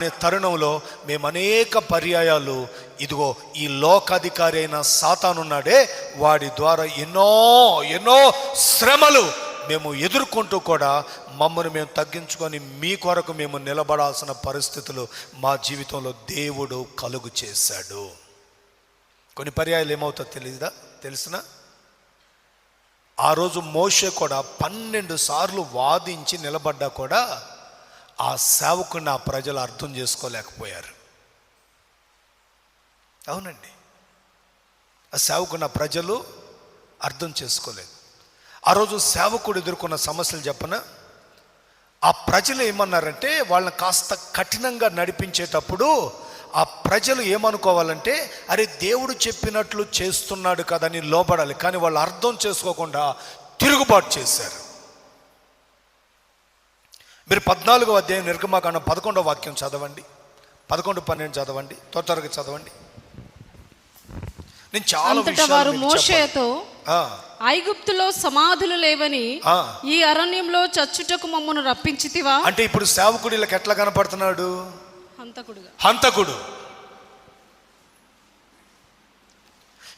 అనే తరుణంలో మేము అనేక పర్యాయాలు ఇదిగో ఈ లోకాధికారి అయిన సాతానున్నాడే వాడి ద్వారా ఎన్నో ఎన్నో శ్రమలు మేము ఎదుర్కొంటూ కూడా మమ్మల్ని మేము తగ్గించుకొని మీ కొరకు మేము నిలబడాల్సిన పరిస్థితులు మా జీవితంలో దేవుడు కలుగు చేశాడు. కొన్ని పర్యాయాలు ఏమవుతుందో తెలియదా తెలిసిన? ఆ రోజు మోషే కూడా పన్నెండు సార్లు వాదించి నిలబడ్డా కూడా ఆ సేవకుని ఆ ప్రజలు అర్థం చేసుకోలేకపోయారు. అవునండి. ఆ సేవకుని ఆ ప్రజలు అర్థం చేసుకోలేదు. ఆ రోజు సేవకుడు ఎదుర్కొన్న సమస్యలు చెప్పన? ఆ ప్రజలు ఏమన్నారంటే వాళ్ళని కాస్త కఠినంగా నడిపించేటప్పుడు ఆ ప్రజలు ఏమనుకోవాలంటే అరే దేవుడు చెప్పినట్లు చేస్తున్నాడు కదని లోపడాలి కానీ వాళ్ళు అర్థం చేసుకోకుండా తిరుగుబాటు చేశారు. మీరు పద్నాలుగో అధ్యాయం నిర్గమాకాండం పదకొండవ వాక్యం చదవండి. పదకొండు పన్నెండు చదవండి. త్వరగా చదవండి. నేను చాలా వారు మోషేతో ఐగుప్తులో సమాధులు లేవని ఆ. ఈ అరణ్యంలో చచ్చుటకు మమ్మను రప్పించితివా? అంటే ఇప్పుడు సేవకుడు వీళ్ళకి ఎట్లా కనపడుతున్నాడు? హంతకుడుగా. హంతకుడు.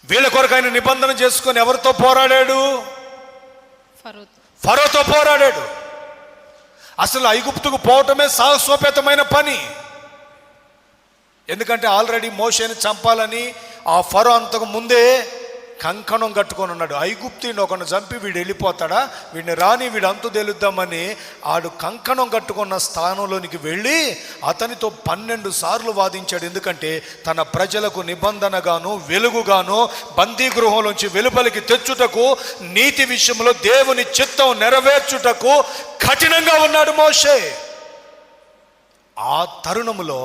వీళ్ళ కొరకు ఆయన నిబంధన చేసుకొని ఎవరితో పోరాడాడు? ఫరోతో పోరాడాడు. అసలు ఐగుప్తుకు పోవటమే సాహసోపేతమైన పని. ఎందుకంటే ఆల్రెడీ మోషేని చంపాలని ఆ ఫరో అంతకు ముందే కంకణం కట్టుకొని ఉన్నాడు. ఐగుప్తిని ఒకరిని చంపి వీడు వెళ్ళిపోతాడా? వీడిని రాని వీడు అంతు తెలుద్దామని ఆడు కంకణం కట్టుకున్న స్థానంలోనికి వెళ్ళి అతనితో పన్నెండు సార్లు వాదించాడు. ఎందుకంటే తన ప్రజలకు నిబంధనగాను వెలుగుగాను బందీ గృహంలోంచి వెలుపలికి తెచ్చుటకు నీతి విషయంలో దేవుని చిత్తం నెరవేర్చుటకు కఠినంగా ఉన్నాడు మోషే. ఆ తరుణములో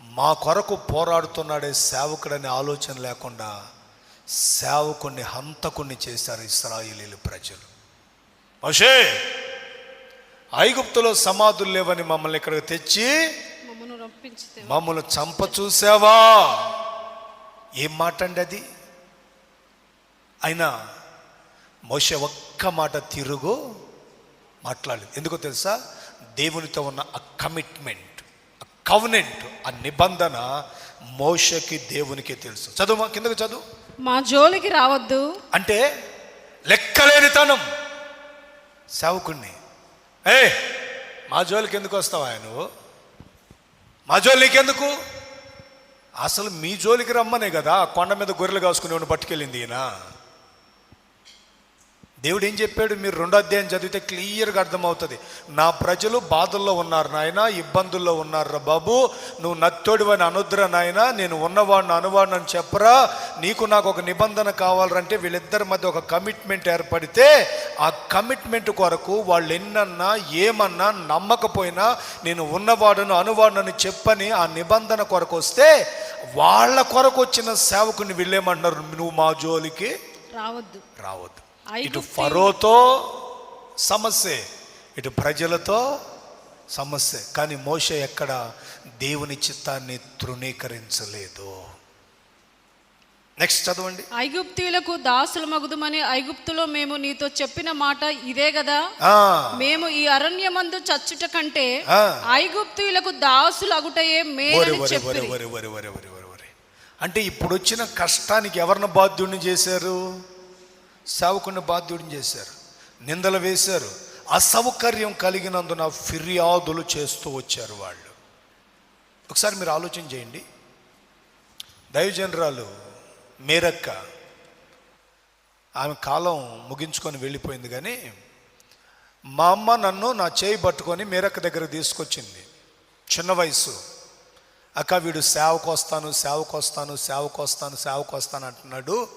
మా కొరకు పోరాడుతున్నాడే సేవకుడనే ఆలోచన లేకుండా సేవకుణ్ణి హంతకుణ్ణి చేశారు ఇస్రాయిలీలు ప్రజలు. మోషే ఐగుప్తులో సమాధులు లేవని మమ్మల్ని ఇక్కడికి తెచ్చి మమ్మల్ని చంప చూసావా? ఏం మాట అండి అది? అయినా మోషే ఒక్క మాట తిరుగు మాట్లాడలేదు. ఎందుకో తెలుసా? దేవునితో ఉన్న ఆ కమిట్మెంట్ ఆ కవనెంట్ ఆ నిబంధన మోషకి దేవునికి తెలుసు. చదువు మా కిందకు చదువు. మా జోలికి రావద్దు. అంటే లెక్కలేనితనం. సేవకుణ్ణి. ఏ మా జోలికి ఎందుకు వస్తావా నువ్వు? మా జోలి నీకెందుకు? అసలు మీ జోలికి రమ్మనే కదా కొండ మీద గొర్రెలు కాసుకునేవాడిని పట్టుకెళ్ళింది ఈయన. దేవుడు ఏం చెప్పాడు? మీరు రెండో అధ్యాయం చదివితే క్లియర్గా అర్థమవుతుంది. నా ప్రజలు బాధల్లో ఉన్నారు నాయన ఇబ్బందుల్లో ఉన్నారు రా బాబు. నువ్వు నత్తోడివని అనుద్ర నాయన నేను ఉన్నవాడిని అనువాడిని అని చెప్పరా. నీకు నాకు ఒక నిబంధన కావాలంటే వీళ్ళిద్దరి మధ్య ఒక కమిట్మెంట్ ఏర్పడితే ఆ కమిట్మెంట్ కొరకు వాళ్ళు ఎన్నన్నా ఏమన్నా నమ్మకపోయినా నేను ఉన్నవాడును అనువాడునని చెప్పని ఆ నిబంధన కొరకు వస్తే వాళ్ళ కొరకు వచ్చిన సేవకుని వీళ్ళేమంటున్నారు నువ్వు మా జోలికి రావద్దు. రావద్దు. ఇటు ఫరోతో సమస్య ఇటు ప్రజలతో సమస్య. కానీ మోషే ఎక్కడ దేవుని చిత్తాన్ని తృణీకరించలేదు. నెక్స్ట్ చదవండి. ఐగుప్తీయులకు దాసుల మగుదుమని ఐగుప్తులో మేము నీతో చెప్పిన మాట ఇదే కదా మేము ఈ అరణ్యమందు చచ్చుట కంటే ఆ. ఐగుప్తీయులకు దాసులు అగుటయే అంటే ఇప్పుడు వచ్చిన కష్టానికి ఎవరిని బాధ్యుడిని చేశారు? సేవకుని బాధ్యుడిని చేశారు. నిందలు వేశారు. అసౌకర్యం కలిగినందున ఫిర్యాదులు చేస్తూ వచ్చారు వాళ్ళు. ఒకసారి మీరు ఆలోచన చేయండి. దైవజనరాలు మేరక్క ఆమె కాలం ముగించుకొని వెళ్ళిపోయింది కానీ మా అమ్మ నన్ను నా చేయి పట్టుకొని మేరక్క దగ్గర తీసుకొచ్చింది. చిన్న వయసు. అక్క వీడు సేవకు వస్తాను సేవకు వస్తాను సేవకు వస్తాను సేవకు వస్తాను అంటున్నాడు.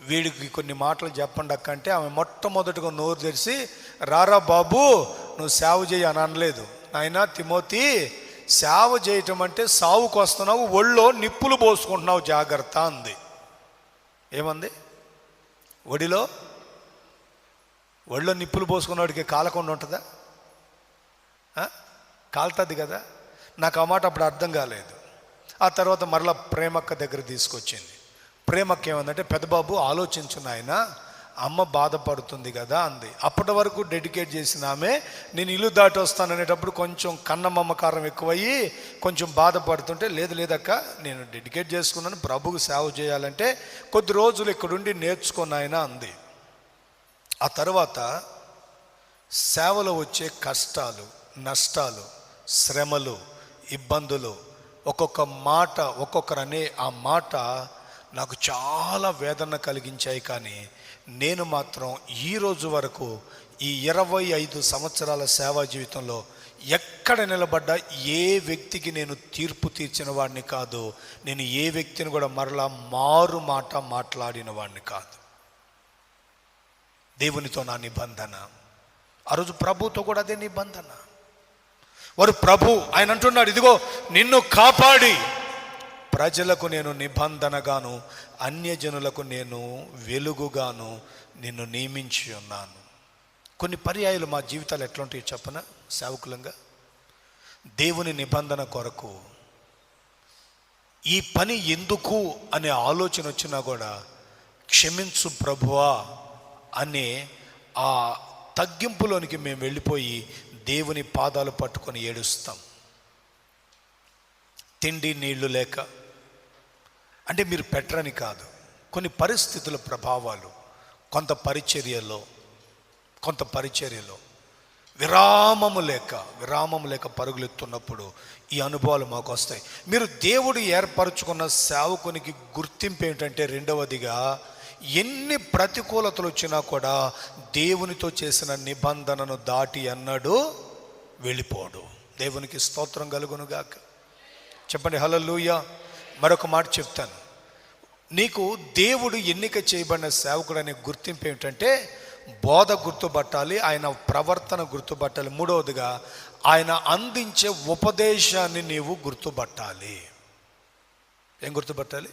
వీడికి కొన్ని మాటలు చెప్పండి అక్క అంటే ఆమె మొట్టమొదటిగా నోరు తెరిచి రారా బాబు నువ్వు సేవ చేయి అని అనలేదు. ఆయన తిమోతి సేవ చేయటం అంటే సావుకు వస్తున్నావు ఒళ్ళో నిప్పులు పోసుకుంటున్నావు జాగ్రత్త అంది. ఏమంది? ఒడిలో? ఒళ్ళో నిప్పులు పోసుకున్నవాడికి కాలకుండా ఉంటుందా? కాలుతుంది కదా? నాకు ఆ మాట అప్పుడు అర్థం కాలేదు. ఆ తర్వాత మరలా ప్రేమక్క దగ్గర తీసుకొచ్చింది. ప్రేమకి ఏమందంటే పెద్దబాబు ఆలోచించు నాయన అమ్మ బాధపడుతుంది కదా అంది. అప్పటి వరకు డెడికేట్ చేసిన ఆమె నేను ఇల్లు దాటి వస్తాననేటప్పుడు కొంచెం కన్న మమకారం ఎక్కువయ్యి కొంచెం బాధపడుతుంటే లేదు లేదక్క నేను డెడికేట్ చేసుకున్నాను ప్రభుకు సేవ చేయాలంటే కొద్ది రోజులు ఇక్కడుండి నేర్చుకున్నాయన అంది. ఆ తర్వాత సేవలో వచ్చే కష్టాలు నష్టాలు శ్రమలు ఇబ్బందులు ఒక్కొక్క మాట ఒక్కొక్కరు అనే ఆ మాట నాకు చాలా వేదన కలిగించాయి కానీ నేను మాత్రం ఈ రోజు వరకు ఈ ఇరవై ఐదు సంవత్సరాల సేవా జీవితంలో ఎక్కడ నిలబడ్డా ఏ వ్యక్తికి నేను తీర్పు తీర్చిన వాడిని కాదు నేను ఏ వ్యక్తిని కూడా మరలా మారు మాట మాట్లాడిన వాడిని కాదు. దేవునితో నా నిబంధన. ఆ రోజు ప్రభుతో కూడా అదే నిబంధన. వారు ప్రభు ఆయన అంటున్నాడు ఇదిగో నిన్ను కాపాడి. ప్రజలకు నేను నిబంధనగాను అన్యజనులకు నేను వెలుగుగాను నిన్ను నియమించి ఉన్నాను. కొన్ని పర్యాయాలు మా జీవితాలు ఎట్లుంటాయి చెప్పన? సేవకులంగా దేవుని నిబంధన కొరకు ఈ పని ఎందుకు అనే ఆలోచన వచ్చినా కూడా క్షమించు ప్రభువా అనే ఆ తగ్గింపులోనికి మేము వెళ్ళిపోయి దేవుని పాదాలు పట్టుకొని ఏడుస్తాం. తిండి నీళ్ళు లేక అంటే మీరు పెట్టరని కాదు. కొన్ని పరిస్థితుల ప్రభావాలు కొంత పరిచర్యలో కొంత పరిచర్యలో. విరామము లేక విరామము లేక పరుగులెత్తున్నప్పుడు ఈ అనుభవాలు మాకు వస్తాయి. మీరు దేవుడు ఏర్పరచుకున్న సేవకునికి గుర్తింపు ఏంటంటే రెండవదిగా ఎన్ని ప్రతికూలతలు వచ్చినా కూడా దేవునితో చేసిన నిబంధనను దాటి అన్నాడు వెళ్ళిపోడు. దేవునికి స్తోత్రం కలుగునుగాక. చెప్పండి హలలుయ మరొక మాట చెప్తాను. నీకు దేవుడు ఎన్నిక చేయబడిన సేవకుడు అనే గుర్తింపు ఏమిటంటే బోధ గుర్తుపట్టాలి ఆయన ప్రవర్తన గుర్తుపట్టాలి. మూడవదిగా ఆయన అందించే ఉపదేశాన్ని నీవు గుర్తుపట్టాలి. ఏం గుర్తుపట్టాలి?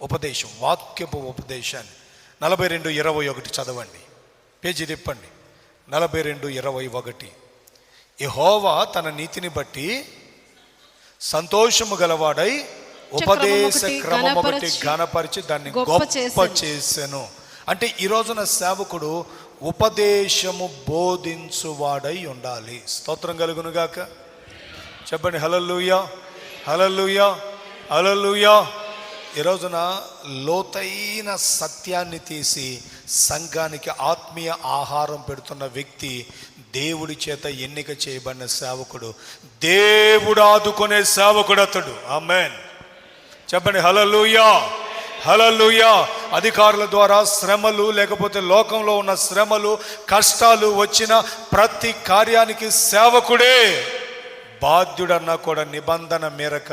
ఉపదేశం వాక్యపు ఉపదేశాన్ని. నలభై రెండు ఇరవై ఒకటి చదవండి. పేజీ తిప్పండి. నలభై రెండు ఇరవై ఒకటి. యెహోవా తన నీతిని బట్టి సంతోషము గలవాడై ఉపదేశ క్రమం ఒకటి ఘనపరచి, దాన్ని గొప్ప చేసెను. అంటే ఈ రోజున సేవకుడు ఉపదేశము బోధించువాడై ఉండాలి. స్తోత్రం కలుగునుగాక చెప్పండి హలలుయా హలలుయా హలలుయా ఈ రోజున లోతైన సత్యాన్ని తీసి సంఘానికి ఆత్మీయ ఆహారం పెడుతున్న వ్యక్తి దేవుడి చేత ఎన్నిక చేయబడిన సేవకుడు దేవుడు ఆదుకునే సేవకుడు అతడు. ఆమెన్. చెప్పండి హలలుయా హలలుయా అధికారుల ద్వారా శ్రమలు లేకపోతే లోకంలో ఉన్న శ్రమలు కష్టాలు వచ్చిన ప్రతి కార్యానికి సేవకుడే. బాధ్యుడన్నా కూడా నిబంధన మేరక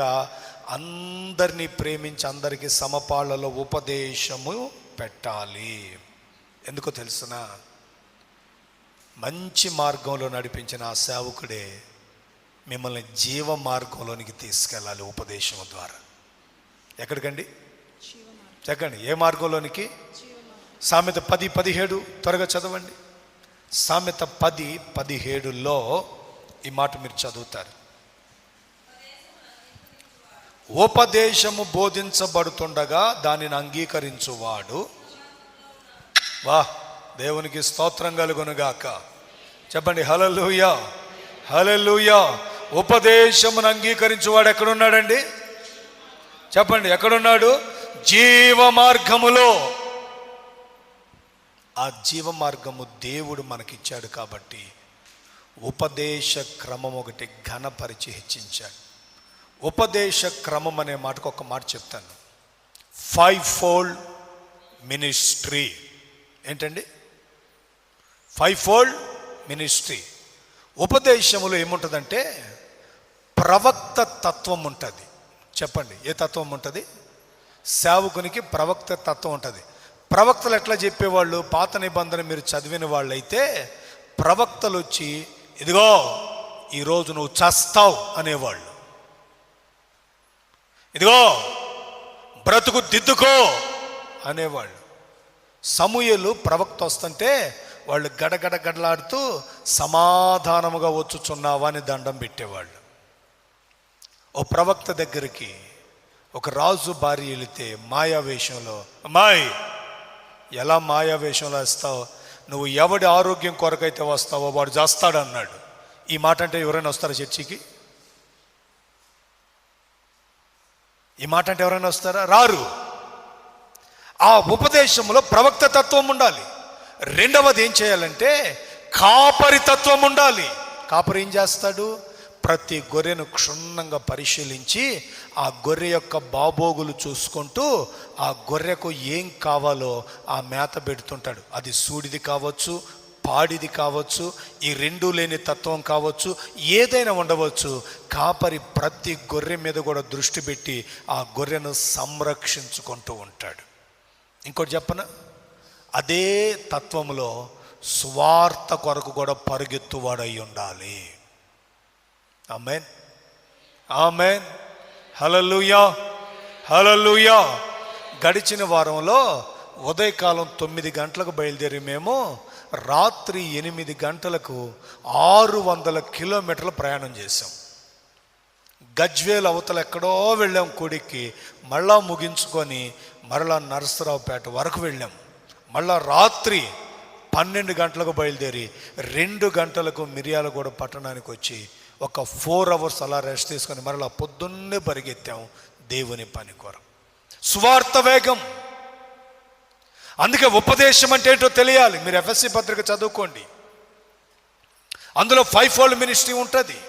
అందరినీ ప్రేమించి అందరికీ సమపాళ్ళలో ఉపదేశము పెట్టాలి. ఎందుకో తెలుసిన? మంచి మార్గంలో నడిపించిన ఆ సేవకుడే మిమ్మల్ని జీవ మార్గంలోనికి తీసుకెళ్ళాలి ఉపదేశం ద్వారా. ఎక్కడికండి? చెప్పండి ఏ మార్గంలోనికి? సామెత పది పదిహేడు త్వరగా చదవండి. సామెత పది పదిహేడులో ఈ మాట మీరు చదువుతారు. ఉపదేశము బోధించబడుతుండగా దానిని అంగీకరించువాడు. వా దేవునికి స్తోత్రం కలుగునుగాక. చెప్పండి హలలుయా హలలుయా ఉపదేశమును అంగీకరించువాడు ఎక్కడున్నాడండి? చెప్పండి ఎక్కడున్నాడు? జీవ మార్గములో ఆ జీవ మార్గము దేవుడు మనకిచ్చాడు కాబట్టి ఉపదేశ క్రమం ఒకటి ఘనపరిచి హెచ్చించాడు. ఉపదేశ క్రమం అనే మాటకు ఒక మాట చెప్తాను. ఫైవ్ ఫోల్డ్ మినిస్ట్రీ ఏంటండి? ఫైవ్ ఫోల్డ్ మినిస్ట్రీ ఉపదేశములో ఏముంటుందంటే ప్రవక్త తత్వం ఉంటుంది. చెప్పండి ఏ తత్వం ఉంటుంది? సేవకునికి ప్రవక్త తత్వం ఉంటుంది. ప్రవక్తలు ఎట్లా చెప్పేవాళ్ళు? పాత నిబంధన మీరు చదివిన వాళ్ళైతే ప్రవక్తలు వచ్చి ఇదిగో ఈరోజు నువ్వు చస్తావు అనేవాళ్ళు. ఇదిగో బ్రతుకు దిద్దుకో అనేవాళ్ళు. సమూహలు ప్రవక్త వస్తుంటే వాళ్ళు గడగడ గడలాడుతూ సమాధానముగా వచ్చుచున్నావా అని దండం పెట్టేవాళ్ళు. ఓ ప్రవక్త దగ్గరికి ఒక రాజు భార్య వెళితే మాయావేషంలో అమ్మాయి ఎలా మాయావేషంలో వేస్తావు? నువ్వు ఎవడి ఆరోగ్యం కొరకైతే వస్తావో వాడు చేస్తాడు అన్నాడు ఈ మాట అంటే ఎవరైనా వస్తారా చర్చికి? ఈ మాట అంటే ఎవరైనా వస్తారా? రారు. ఆ ఉపదేశంలో ప్రవక్త తత్వం ఉండాలి. రెండవది ఏం చేయాలంటే కాపరి తత్వం ఉండాలి. కాపరి ఏం చేస్తాడు? ప్రతి గొర్రెను క్షుణ్ణంగా పరిశీలించి ఆ గొర్రె యొక్క బాబోగులు చూసుకుంటూ ఆ గొర్రెకు ఏం కావాలో ఆ మేత పెడుతుంటాడు. అది సూడిది కావచ్చు పాడిది కావచ్చు ఈ రెండు లేని తత్వం కావచ్చు ఏదైనా ఉండవచ్చు. కాపరి ప్రతి గొర్రె మీద కూడా దృష్టి పెట్టి ఆ గొర్రెను సంరక్షించుకుంటూ ఉంటాడు. ఇంకోటి చెప్పన? అదే తత్వంలో స్వార్థ కొరకు కూడా పరుగెత్తువాడై ఉండాలి. ఆమెన్ ఆమెన్ హలలుయా హలలుయా గడిచిన వారంలో ఉదయకాలం తొమ్మిది గంటలకు బయలుదేరి మేము రాత్రి ఎనిమిది గంటలకు ఆరు వందల కిలోమీటర్ల ప్రయాణం చేసాం గజ్వేల్ అవతల ఎక్కడో వెళ్ళాం గుడికి మళ్ళా ముగించుకొని మరలా నరసరావుపేట వరకు వెళ్ళాం. మళ్ళా రాత్రి పన్నెండు గంటలకు బయలుదేరి రెండు గంటలకు మిర్యాలగూడ పట్టణానికి వచ్చి ఒక ఫోర్ అవర్స్ అలా రెస్ట్ తీసుకొని మరలా పొద్దున్నే పరిగెత్తాం దేవుని పని కొర సువార్త వేగం. అందుకే ఉపదేశం అంటే ఏంటో తెలియాలి. మీరు ఎఫ్ఎస్సి పత్రిక చదువుకోండి. అందులో ఫైవ్ ఫోల్డ్ మినిస్ట్రీ ఉంటుంది.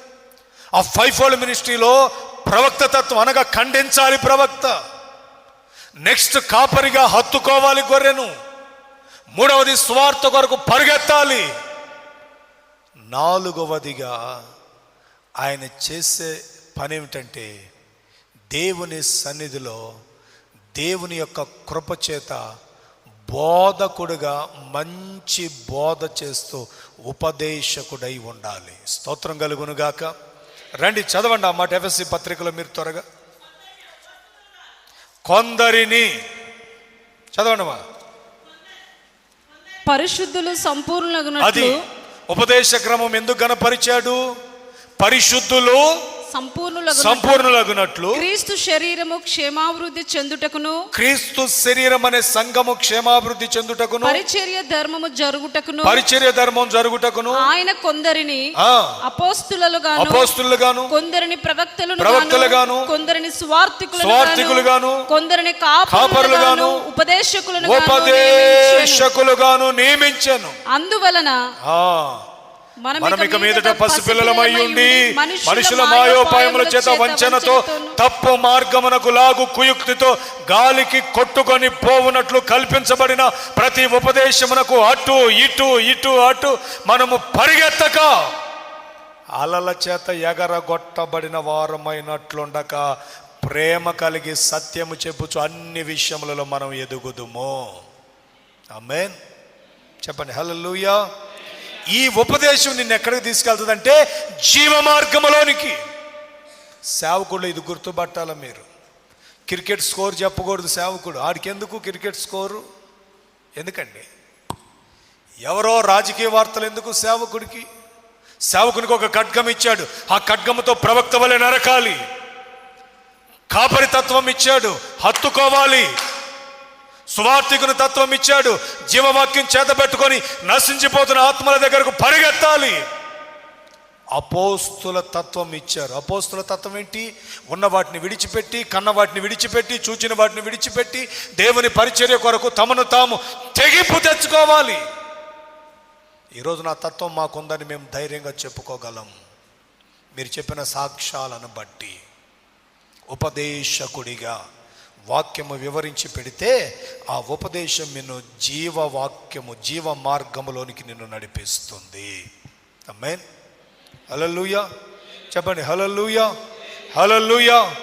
ఆ ఫైవ్ ఫోల్డ్ మినిస్ట్రీలో ప్రవక్త తత్వం అనగా ఖండించాలి ప్రవక్త. నెక్స్ట్ కాపరిగా హత్తుకోవాలి గొర్రెను. మూడవది స్వార్థ కొరకు పరిగెత్తాలి. నాలుగవదిగా ఆయన చేసే పని ఏమిటంటే దేవుని సన్నిధిలో దేవుని యొక్క కృప చేత బోధకుడుగా మంచి బోధ చేస్తూ ఉపదేశకుడై ఉండాలి. స్తోత్రం కలుగునుగాక. రండి చదవండి ఆ మాట ఎఫ్ఎస్సి పత్రికలో మీరు త్వరగా. కొందరిని చదవండి పరిశుద్ధులు అది సంపూర్ణగునట్లు ఉపదేశ క్రమం ఎందుకు గనపరిచాడు పరిశుద్ధులు సంపూర్ణులగు సంపూర్ణులగునట్లు క్రీస్తు శరీరము క్షేమాభివృద్ధి చెందుటకును క్రీస్తు శరీరం అనే సంఘము క్షేమాభివృద్ధి చెందుటకును పరిచర్య ధర్మము జరుగుటకును పరిచర్య ధర్మం జరుగుటకును ఆయన కొందరిని అపోస్తులలుగాను అపోస్తులుగాను కొందరిని ప్రవక్తలను ప్రవక్తలుగాను, కొందరిని స్వార్థికులను స్వార్థికులుగాను, కొందరిని కాపరులుగాను, కాపరులుగాను ఉపదేశకులను ఉపదేశకులుగాను నియమించాను. అందువలన ఆ. మనం ఇక మీదట పసిపిల్లలమై ఉండి మనుషుల మాయోపాయముల చేత వంచనతో తప్పు మార్గమునకు లాగు కుయుక్తితో గాలికి కొట్టుకొని పోవునట్లు కల్పించబడిన ప్రతి ఉపదేశమునకు అటు ఇటు ఇటు అటు మనము పరిగెత్తక అలల చేత ఎగరగొట్టబడిన వారమైనట్లుండక ప్రేమ కలిగి సత్యము చెప్పుచు అన్ని విషయములలో మనం ఎదుగుదుము. ఆమేన్. చెప్పండి. హల్లెలూయా. ఈ ఉపదేశం నిన్ను ఎక్కడికి తీసుకెళ్తుందంటే జీవ మార్గంలోనికి సేవకుడు ఇది గుర్తుపట్టాల మీరు? క్రికెట్ స్కోర్ చెప్పకూడదు సేవకుడు. ఆడికి ఎందుకు క్రికెట్ స్కోరు? ఎందుకండి? ఎవరో రాజకీయ వార్తలు ఎందుకు సేవకుడికి? సేవకునికి ఒక ఖడ్గం ఇచ్చాడు. ఆ ఖడ్గముతో ప్రవక్త వలె నరకాలి. కాపరితత్వం ఇచ్చాడు. హత్తుకోవాలి. సువార్థికుని తత్వం ఇచ్చాడు. జీవవాక్యం చేతబెట్టుకొని నశించిపోతున్న ఆత్మల దగ్గరకు పరిగెత్తాలి. అపోస్తుల తత్వం ఇచ్చారు. అపోస్తుల తత్వం ఏంటి? ఉన్న వాటిని విడిచిపెట్టి కన్న వాటిని విడిచిపెట్టి చూచిన వాటిని విడిచిపెట్టి దేవుని పరిచర్య కొరకు తమను తాము తెగింపు తెచ్చుకోవాలి. ఈరోజు నా తత్వం మాకుందని మేము ధైర్యంగా చెప్పుకోగలం. మీరు చెప్పిన సాక్ష్యాలను బట్టి ఉపదేశకుడిగా వాక్యము వివరించి పెడితే ఆ ఉపదేశం నిన్ను జీవ వాక్యము జీవ మార్గములోనికి నిన్ను నడిపిస్తుంది. అమ్మేన్ హలలుయా చెప్పండి హలలుయా హలలుయా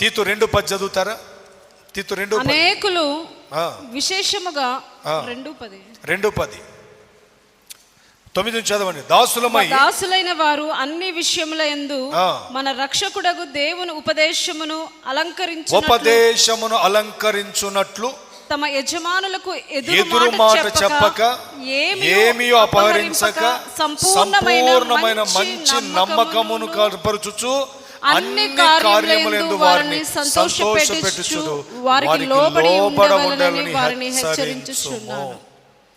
తీతు రెండు పది చదువుతారా? తీతు రెండు. అనేకులు విశేషముగా. రెండు పది. రెండు పది. తొమ్మిది నుంచి చదవండి. దాసులమై దాసులైన వారు అన్ని విషయముల ఆ. మన రక్షకుడగు దేవుని ఉపదేశమును అలంకరించు ఉపదేశమును అలంకరించున్నట్లు తమ యజమానులకు ఎదురు మాట చెప్పక ఏమీ అపహరించక సంపూర్ణమైన మంచి నమ్మకమును కనపరుచుచు అన్ని కార్యములందు వారిని సంతోషపెట్టుచు వారికి లోబడి ఉండవలనని వారిని హెచ్చరించుచున్నాను.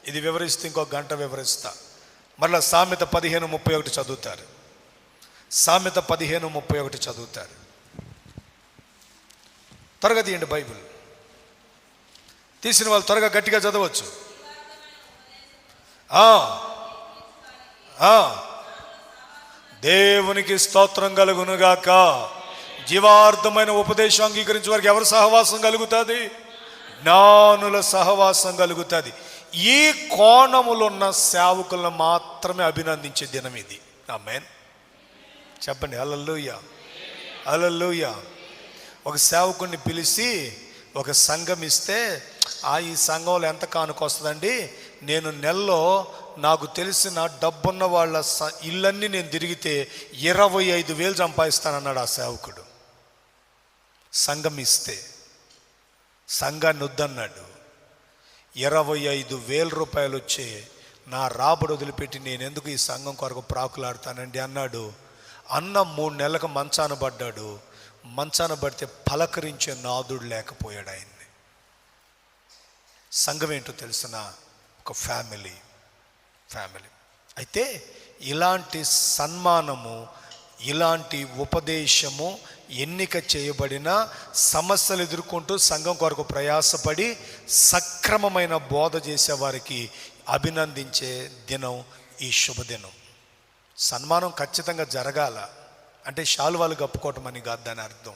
ఇది వివరిస్తే ఇంకో గంట వివరిస్తా. మరలా సామెత పదిహేను ముప్పై ఒకటి చదువుతారు. సామెత పదిహేను ముప్పై ఒకటి చదువుతారు. త్వరగా తీయండి బైబిల్. తీసిన వాళ్ళు త్వరగా గట్టిగా చదవచ్చు. ఆ, ఆ. దేవునికి స్తోత్రం కలుగునుగాక. జీవార్థమైన ఉపదేశం అంగీకరించి వారికి ఎవరు సహవాసం కలుగుతుంది? జ్ఞానుల సహవాసం కలుగుతుంది. ఈ కోణములున్న సేవకులను మాత్రమే అభినందించే దినం ఇది. ఆమెన్. చెప్పండి అలల్లుయ్య అలల్లుయ్య ఒక సేవకుడిని పిలిచి ఒక సంఘం ఇస్తే ఆ ఈ సంఘంలో ఎంత కానుకొస్తుందండి నేను నెలలో నాకు తెలిసిన డబ్బున్న వాళ్ళ స- ఇళ్ళన్నీ నేను తిరిగితే ఇరవై ఐదు వేలు సంపాదిస్తానన్నాడు ఆ సేవకుడు. సంఘం ఇస్తే. సంఘాన్ని వద్దన్నాడు ఇరవై ఐదు వేల రూపాయలు వచ్చే నా రాబడి వదిలిపెట్టి నేను ఎందుకు ఈ సంఘం కొరకు ప్రాకులాడతానండి అన్నాడు. అన్న మూడు నెలలకు మంచాన పడ్డాడు. మంచాన పడితే పలకరించే నాదుడు లేకపోయాడు ఆయన్ని. సంఘం ఏంటో తెలిసిన? ఒక ఫ్యామిలీ ఫ్యామిలీ. అయితే ఇలాంటి సన్మానము ఇలాంటి ఉపదేశము ఎన్నిక చేయబడిన సమస్యలు ఎదుర్కొంటూ సంఘం కొరకు ప్రయాసపడి సక్రమమైన బోధ చేసే వారికి అభినందించే దినం ఈ శుభదినం. సన్మానం ఖచ్చితంగా జరగాల. అంటే శాలువాలు కప్పుకోవటం అని కాదు దాని అర్థం.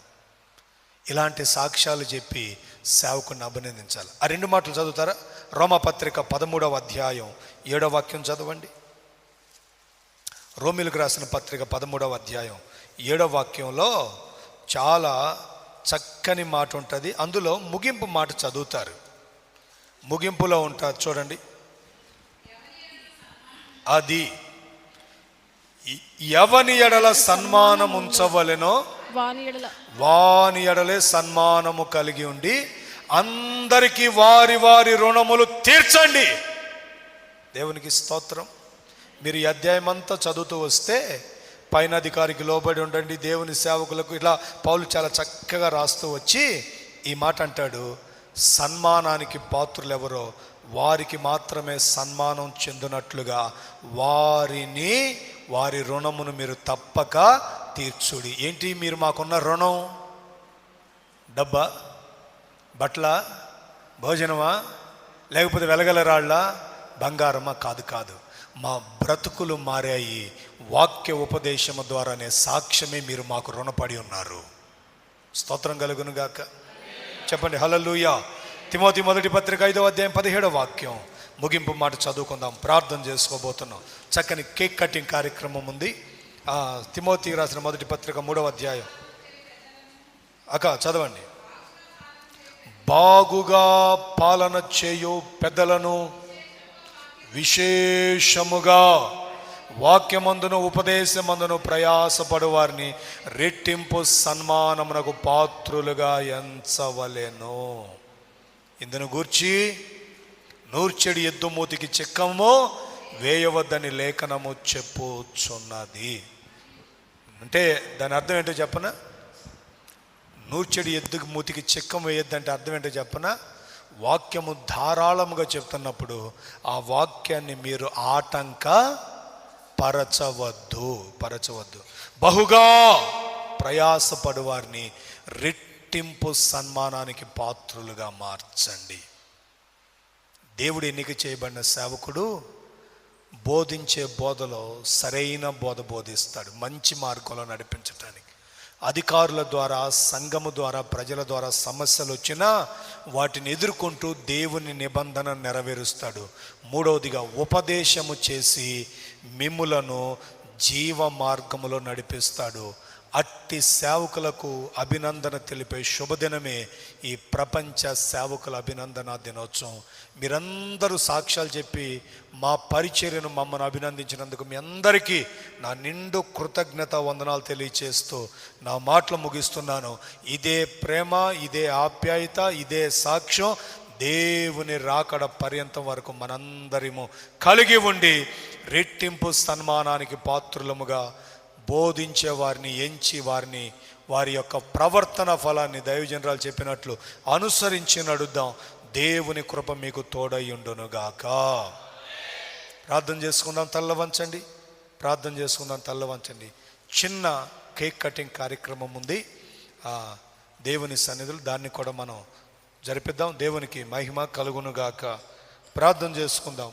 ఇలాంటి సాక్ష్యాలు చెప్పి సేవకుని అభినందించాలి. ఆ రెండు మాటలు చదువుతారా? రోమపత్రిక పదమూడవ అధ్యాయం ఏడవ వాక్యం చదవండి. రోమిలకు రాసిన పత్రిక పదమూడవ అధ్యాయం ఏడవ వాక్యంలో చాలా చక్కని మాట ఉంటుంది. అందులో ముగింపు మాట చదువుతారు. ముగింపులో ఉంటుంది చూడండి. అది ఎవని ఎడల సన్మానం ఉంచవలెనో వాని ఎడల. వాని ఎడలే సన్మానము కలిగి ఉండి అందరికీ వారి వారి రుణములు తీర్చండి. దేవునికి స్తోత్రం. మీరు ఈ అధ్యాయం అంతా చదువుతూ వస్తే పైన అధికారికి లోబడి ఉండండి దేవుని సేవకులకు ఇలా పౌలు చాలా చక్కగా రాస్తూ వచ్చి ఈ మాట అంటాడు. సన్మానానికి పాత్రులు ఎవరో వారికి మాత్రమే సన్మానం చెందినట్లుగా వారిని వారి రుణమును మీరు తప్పక తీర్చుడి. ఏంటి మీరు మాకున్న రుణం? డబ్బా? బట్ల భోజనమా? లేకపోతే వెలగల రాళ్ళ? బంగారమా? కాదు కాదు. మా బ్రతుకులు మారాయి. వాక్య ఉపదేశము ద్వారానే సాక్ష్యమే మీరు మాకు రుణపడి ఉన్నారు. స్తోత్రం కలుగునుగాక చెప్పండి హలలుయా తిమోతి మొదటి పత్రిక ఐదవ అధ్యాయం పదిహేడవ వాక్యం. ముగింపు మాట చదువుకుందాం ప్రార్థన చేసుకోబోతున్నాం. చక్కని కేక్ కటింగ్ కార్యక్రమం ఉంది. తిమోతి రాసిన మొదటి పత్రిక మూడవ అధ్యాయం. అక్క చదవండి. బాగుగా పాలన చేయు పెద్దలను విశేషముగా వాక్యమందును ఉపదేశమందును ప్రయాసపడు వారిని రెట్టింపు సన్మానమునకు పాత్రులుగా ఎంచవలెను. ఇందును గూర్చి నూర్చెడి ఎద్దు మూతికి చిక్కము వేయవద్దని లేఖనము చెప్పుచున్నది. అంటే దాని అర్థం ఏంటో చెప్పనా? నూర్చెడి ఎద్దుకు మూతికి చిక్కం వేయొద్దంటే అర్థం ఏంటో చెప్పనా? వాక్యము ధారాళముగా చెప్తున్నప్పుడు ఆ వాక్యాన్ని మీరు ఆటంక పరచవద్దు పరచవద్దు. బహుగా ప్రయాసపడు వారిని రెట్టింపు సన్మానానికి పాత్రులుగా మార్చండి. దేవుడు ఎన్నిక చేయబడిన సేవకుడు బోధించే బోధలో సరైన బోధ బోధిస్తాడు. మంచి మార్గంలో నడిపించటానికి. అధికారుల ద్వారా సంఘము ద్వారా ప్రజల ద్వారా సమస్యలు వచ్చినా వాటిని ఎదుర్కొంటూ దేవుని నిబంధన నెరవేరుస్తాడు. మూడవదిగా ఉపదేశము చేసి మిమ్ములను జీవ మార్గములో నడిపిస్తాడు. అట్టి సేవకులకు అభినందన తెలిపే శుభదినమే ఈ ప్రపంచ సేవకుల అభినందన దినోత్సవం. మీరందరూ సాక్ష్యాలు చెప్పి మా పరిచర్యను మమ్మల్ని అభినందించినందుకు మీ అందరికీ నా నిండు కృతజ్ఞత వందనాలు తెలియచేస్తూ నా మాటలు ముగిస్తున్నాను. ఇదే ప్రేమ ఇదే ఆప్యాయత ఇదే సాక్ష్యం. దేవుని రాకడ పర్యంతం వరకు మనందరము కలిగి ఉండి రెట్టింపు సన్మానానికి పాత్రులముగా బోధించే వారిని ఎంచి వారిని వారి యొక్క ప్రవర్తన ఫలాన్ని దైవజనరాలు చెప్పినట్లు అనుసరించి నడుద్దాం. దేవుని కృప మీకు తోడయ్యుండునుగాక ప్రార్థన చేసుకుందాం తల్ల వంచండి. ప్రార్థన చేసుకుందాం తల్ల వంచండి. చిన్న కేక్ కటింగ్ కార్యక్రమం ఉంది. దేవుని సన్నిధులు దాన్ని కూడా మనం జరిపిద్దాం. దేవునికి మహిమ కలుగునుగాక. ప్రార్థన చేసుకుందాం.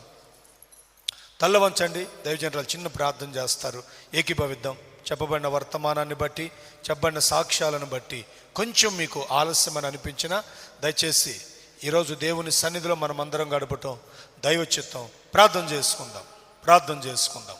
తల్లవంచండి. దైవజనరాలు చిన్న ప్రార్థన చేస్తారు. ఏకీభవిద్దాం. చెప్పబడిన వర్తమానాన్ని బట్టి చెప్పబడిన సాక్ష్యాలను బట్టి కొంచెం మీకు ఆలస్యమని అనిపించినా దయచేసి ఈరోజు దేవుని సన్నిధిలో మనం అందరం గడపటం దైవ చిత్తం ప్రార్థన చేసుకుందాం. ప్రార్థన చేసుకుందాం.